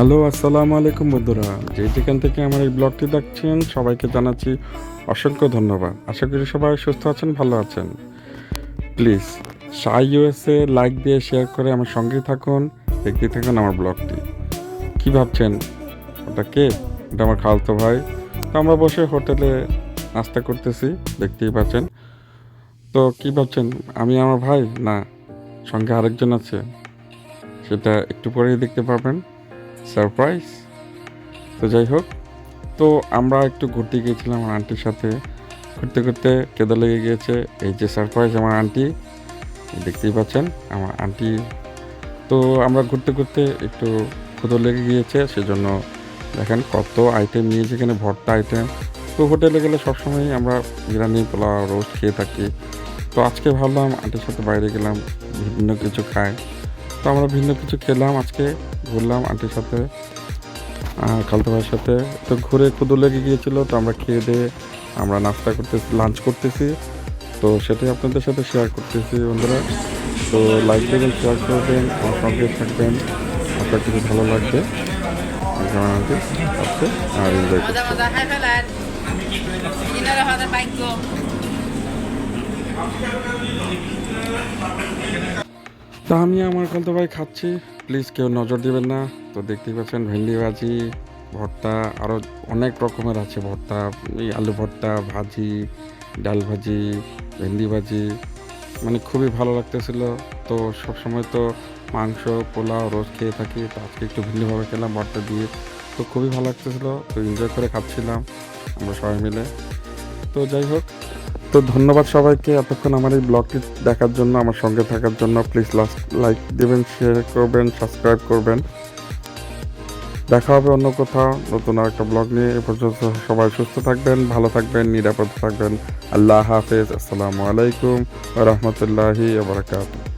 Hello, আসসালামু আলাইকুম বন্ধুরা। যে যেখান থেকে আমার এই ব্লগটি দেখছেন, সবাইকে জানাচ্ছি অসংখ্য ধন্যবাদ। আশা করি সবাই সুস্থ আছেন, ভালো আছেন। প্লিজ, সাই ইউএসএ লাইক দিয়ে শেয়ার করে আমার সঙ্গেই থাকুন দেখতে থাকুন আমার ব্লগটি। কি ভাবছেন? ওটা কে? এটা আমার খালতো ভাই। তো আমরা বসে হোটেলে নাস্তা করতেছি, দেখতেই পাচ্ছেন। তো কি ভাবছেন, আমি আমার ভাই? না, সঙ্গে আরেকজন আছে। সেটা একটু পরেই দেখতে পাবেন সারপ্রাইজ তো যাই হোক, তো আমরা একটু ঘুরতে গিয়েছিলাম আমার আন্টির সাথে। ঘুরতে ঘুরতে কেঁদে লেগে গিয়েছে, এই যে সারপ্রাইজ আমার আন্টি দেখতেই পাচ্ছেন আমার আন্টি তো আমরা ঘুরতে ঘুরতে একটু ক্ষুদো লেগে গিয়েছে, সেজন্য দেখেন কত আইটেম নিয়েছে, এখানে ভর্তা আইটেম তো হোটেলে গেলে সবসময় আমরা বিরিয়ানি, পোলাও রোস্ট খেয়ে থাকি। তো আজকে ভাবলাম আন্টির সাথে বাইরে গেলাম ভিন্ন কিছু খাই। তো আমরা ভিন্ন কিছু খেলাম আজকে। ঘুরলাম আন্টির সাথে আর খালতো ভাইয়ের সাথে। তো ঘুরে কুদু লেগে গিয়েছিল তো আমরা খেয়ে দিয়ে আমরা নাস্তা করতেছি লাঞ্চ করতেছি। তো সেটাই আপনাদের সাথে শেয়ার করতেছি বন্ধুরা। তো লাইক দেবেন শেয়ার করবেন আমার সঙ্গে থাকবেন। আপনার কিছু ভালো লাগবে আর এনজয় তা আমি আমার খালতো ভাই খাচ্ছি। প্লিজ কেউ নজর দিবেন না। তো দেখতেই পাচ্ছেন ভেন্ডি ভাজি, ভর্তা আরও অনেক রকমের আছে ভর্তা, এই আলু ভর্তা, ভাজি, ডাল ভাজি, ভেন্ডি ভাজি। মানে খুবই ভালো লাগতেছিল। তো সবসময় তো মাংস, পোলাও, রোজ খেয়ে থাকি, তো আজকে একটু ভিন্নভাবে খেলাম, ভর্তা দিয়ে। তো খুবই ভালো লাগতেছিল। তো এনজয় করে খাচ্ছিলাম আমরা সবাই মিলে। তো যাই হোক তো ধন্যবাদ সবাইকে। এতক্ষণ আমার এই ব্লগটি দেখার জন্য, আমার সঙ্গে থাকার জন্য প্লিজ লাস্ট লাইক দেবেন শেয়ার করবেন সাবস্ক্রাইব করবেন। দেখা হবে অন্য কোথাও নতুন আর একটা ব্লগ নিয়ে। এ পর্যন্ত সবাই সুস্থ থাকবেন, ভালো থাকবেন, নিরাপদ থাকবেন। আল্লাহ হাফেজ। আসসালামু আলাইকুম রহমতুল্লাহি বারাকাতুহ।